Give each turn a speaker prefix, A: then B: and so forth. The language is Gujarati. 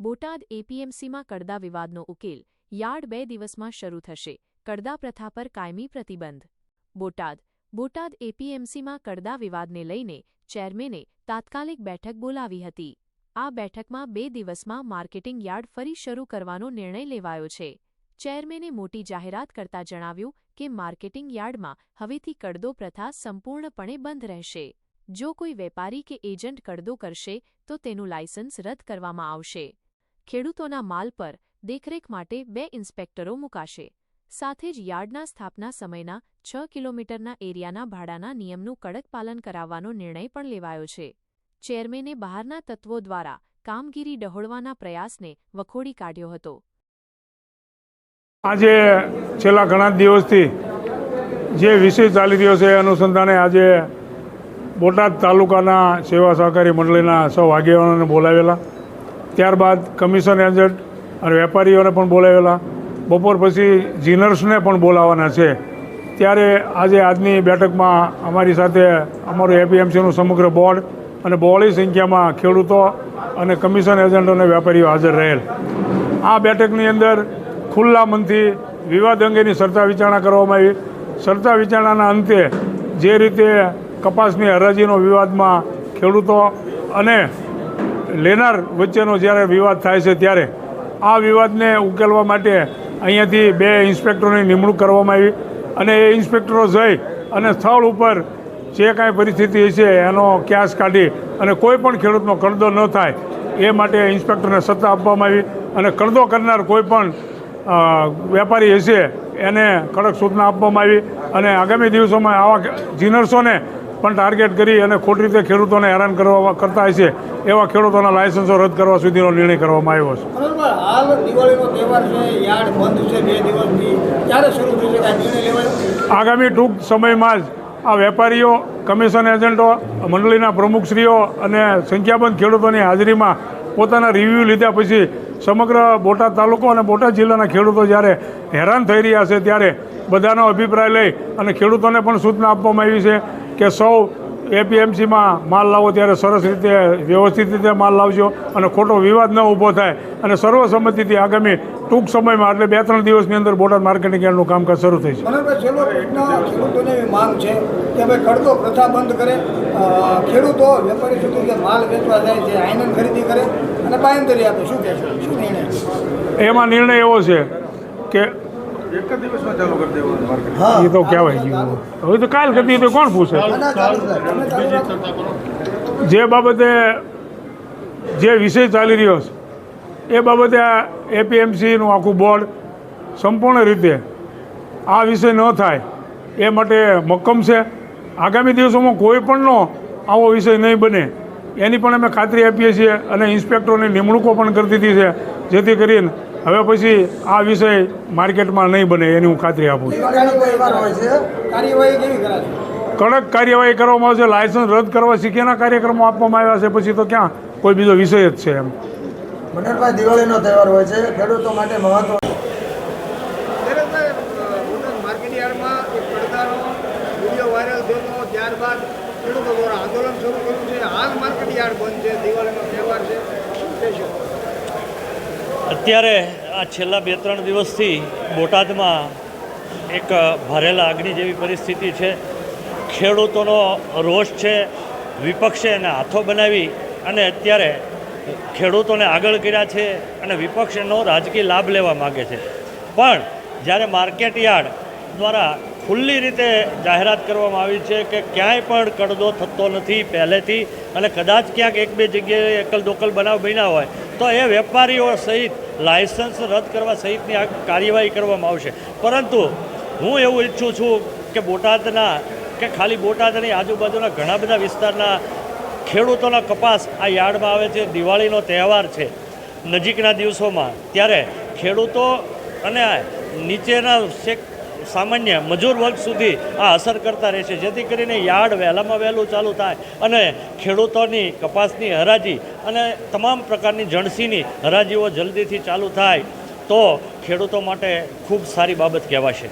A: બોટાદ એપીએમસીમાં કડદા વિવાદનો ઉકેલ, યાર્ડ બે દિવસમાં શરૂ થશે, કડદા પ્રથા પર કાયમી પ્રતિબંધ. બોટાદ બોટાદ એપીએમસીમાં કડદા વિવાદને લઈને ચેરમેને તાત્કાલિક બેઠક બોલાવી હતી. આ બેઠકમાં બે દિવસમાં માર્કેટિંગ યાર્ડ ફરી શરૂ કરવાનો નિર્ણય લેવાયો છે. ચેરમેને મોટી જાહેરાત કરતા જણાવ્યું કે માર્કેટિંગ યાર્ડમાં હવેથી કડદો પ્રથા સંપૂર્ણપણે બંધ રહેશે. જો કોઈ વેપારી કે એજન્ટ કડદો કરશે, તો તેનું લાયસન્સ રદ કરવામાં આવશે. ખેડૂતોના માલ પર દેખરેખ માટે બે ઇન્સ્પેક્ટરો મુકાશે. સાથે જ યાર્ડના સ્થાપના સમયના છ કિલોમીટરના એરિયાના ભાડાના નિયમનું કડક પાલન કરાવવાનો નિર્ણય પણ લેવાયો છે. ચેરમેને બહારના તત્વો દ્વારા કામગીરી ડહોળવાના પ્રયાસને વખોડી કાઢ્યો હતો.
B: આજે છેલ્લા ઘણા દિવસથી જે વિષય ચાલી રહ્યો છે અનુસંધાને આજે બોટાદ તાલુકાના સેવા સહકારી મંડળીના સૌ આગેવાનોને બોલાવેલા. ત્યારબાદ કમિશન એજન્ટ અને વેપારીઓને પણ બોલાવેલા. બપોર પછી જીનર્સને પણ બોલાવવાના છે. ત્યારે આજે આજની બેઠકમાં અમારી સાથે અમારું એપીએમસીનું સમગ્ર બોર્ડ અને બહોળી સંખ્યામાં ખેડૂતો અને કમિશન એજન્ટો અને વેપારીઓ હાજર રહેલ. આ બેઠકની અંદર ખુલ્લા મનથી વિવાદ અંગેની સરતા વિચારણા કરવામાં આવી. સરતા વિચારણાના અંતે જે રીતે કપાસની હરાજીનો વિવાદમાં ખેડૂતો અને લેનાર વચ્ચેનો જ્યારે વિવાદ થાય છે ત્યારે આ વિવાદને ઉકેલવા માટે અહીંયાથી બે ઇન્સ્પેક્ટરોની નિમણૂક કરવામાં આવી અને એ ઇન્સ્પેક્ટરો જઈ અને સ્થળ ઉપર જે કાંઈ પરિસ્થિતિ છે એનો ક્યાસ કાઢી અને કોઈ પણ ખેડૂતનો કરદો ન થાય એ માટે ઇન્સ્પેક્ટરને સત્તા આપવામાં આવી અને કરદો કરનાર કોઈ પણ વેપારી હશે એને કડક સૂચના આપવામાં આવી અને આગામી દિવસોમાં આવા જીનર્સોને પણ ટાર્ગેટ કરી અને ખોટી રીતે ખેડૂતોને હેરાન કરવા કરતા હશે એવા ખેડૂતોના લાયસન્સો રદ કરવા સુધીનો નિર્ણય કરવામાં આવ્યો છે.
C: છે છે
B: આગામી ટૂંક સમયમાં જ આ વેપારીઓ કમિશન એજન્ટો મંડળીના પ્રમુખશ્રીઓ અને સંખ્યાબંધ ખેડૂતોની હાજરીમાં પોતાના રિવ્યૂ લીધા પછી સમગ્ર બોટાદ તાલુકો અને બોટાદ જિલ્લાના ખેડૂતો જ્યારે હેરાન થઈ રહ્યા છે ત્યારે બધાનો અભિપ્રાય લઈ અને ખેડૂતોને પણ સૂચના આપવામાં આવી છે. કે સૌ એપીએમસીમાં માલ લાવો ત્યારે સરસ રીતે વ્યવસ્થિત રીતે માલ લાવજો અને ખોટો વિવાદ ન ઊભો થાય. અને સર્વસંમતિથી આગામી ટૂંક સમયમાં એટલે બે ત્રણ દિવસની અંદર બોટાદ માર્કેટિંગ યાર્ડનું કામકાજ શરૂ થઈ છે.
C: માંગ છે કે ભાઈ કડતો પ્રથા બંધ કરે. ખેડૂતો વેપારી સુધી જે માલ વેચવા જાય છે આઈનન ખરીદી કરે અને બાંયધરી આપે. શું કહેશો? શું નિર્ણય?
B: એમાં નિર્ણય એવો છે કે
D: એક જ દિવસમાં ચાલુ કરી દેવાનું માર્કેટ
B: એ તો કહેવાય ગયું હવે તો કાલ કરતી તો કોણ પૂછે. જે બાબતે જે વિષય ચાલી રહ્યો છે એ બાબતે આ એપીએમસીનું આખું બોર્ડ સંપૂર્ણ રીતે આ વિષય ન થાય એ માટે મક્કમ છે. આગામી દિવસોમાં કોઈ પણનો આવો વિષય નહીં બને. એની પણ અમે ખાતરી આપીએ છીએ અને ઇન્સ્પેક્ટરોની નિમણૂકો પણ કરી દીધી છે જેથી કરીને હવે પછી આ વિષય માર્કેટમાં નહીં બને એની હું ખાતરી આપું છું.
C: કાર્યવાહી કાર્યવાહી કેવી કરાશે
B: કડક કાર્યવાહી કરવામાં આવશે લાયસન્સ રદ કરવા શીખ્યાના કાર્યક્રમો આપવામાં આવ્યા છે પછી તો ક્યાં? કોઈ બીજો વિષય જ છે એમ.
E: દિવાળીનો તહેવાર હોય છે. ખેડૂતો માટે મહત્વ
C: માર્કેટ યાર્ડમાં એક પડદાનો વીડિયો વાયરલ થયો હતો. ત્યારબાદ ખેડૂતો દ્વારા આંદોલન શરૂ કર્યું છે. હાલ માર્કેટ યાર્ડ બંધ છે. દિવાળીનો તહેવાર
F: અત્યારે આ છેલ્લા બે ત્રણ દિવસથી બોટાદમાં એક ભરેલા અગ્નિ જેવી પરિસ્થિતિ છે. ખેડૂતોનો રોષ છે, વિપક્ષે એને હાથો બનાવી અને અત્યારે ખેડૂતોને આગળ કર્યા છે અને વિપક્ષનો રાજકીય લાભ લેવા માગે છે. પણ જ્યારે માર્કેટ યાર્ડ દ્વારા ખુલ્લી રીતે જાહેરાત કરવામાં આવી છે કે ક્યાંય પણ કડદો થતો નથી પહેલેથી અને કદાચ ક્યાંક એક બે જગ્યાએ એકલ દોકલ બનાવ બન્યા હોય તો એ વેપારીઓ સહિત લાયસન્સ રદ કરવા સહિતની આ કાર્યવાહી કરવામાં આવશે. પરંતુ હું એવું ઈચ્છું છું કે બોટાદના, કે ખાલી બોટાદની આજુબાજુના ઘણા બધા વિસ્તારના ખેડૂતોના કપાસ આ યાર્ડમાં આવે છે. દિવાળીનો તહેવાર છે. નજીકના દિવસોમાં. ત્યારે ખેડૂતો અને નીચેના સામાન્ય મજૂર વર્ગ સુધી આ અસર કરતા રહેશે. જેથી કરીને યાર્ડ વહેલામાં વહેલું ચાલુ થાય અને ખેડૂતોની કપાસની હરાજી અને તમામ પ્રકારની જણસીની હરાજીઓ જલ્દીથી ચાલુ થાય તો ખેડૂતો માટે ખૂબ સારી બાબત કહેવાશે.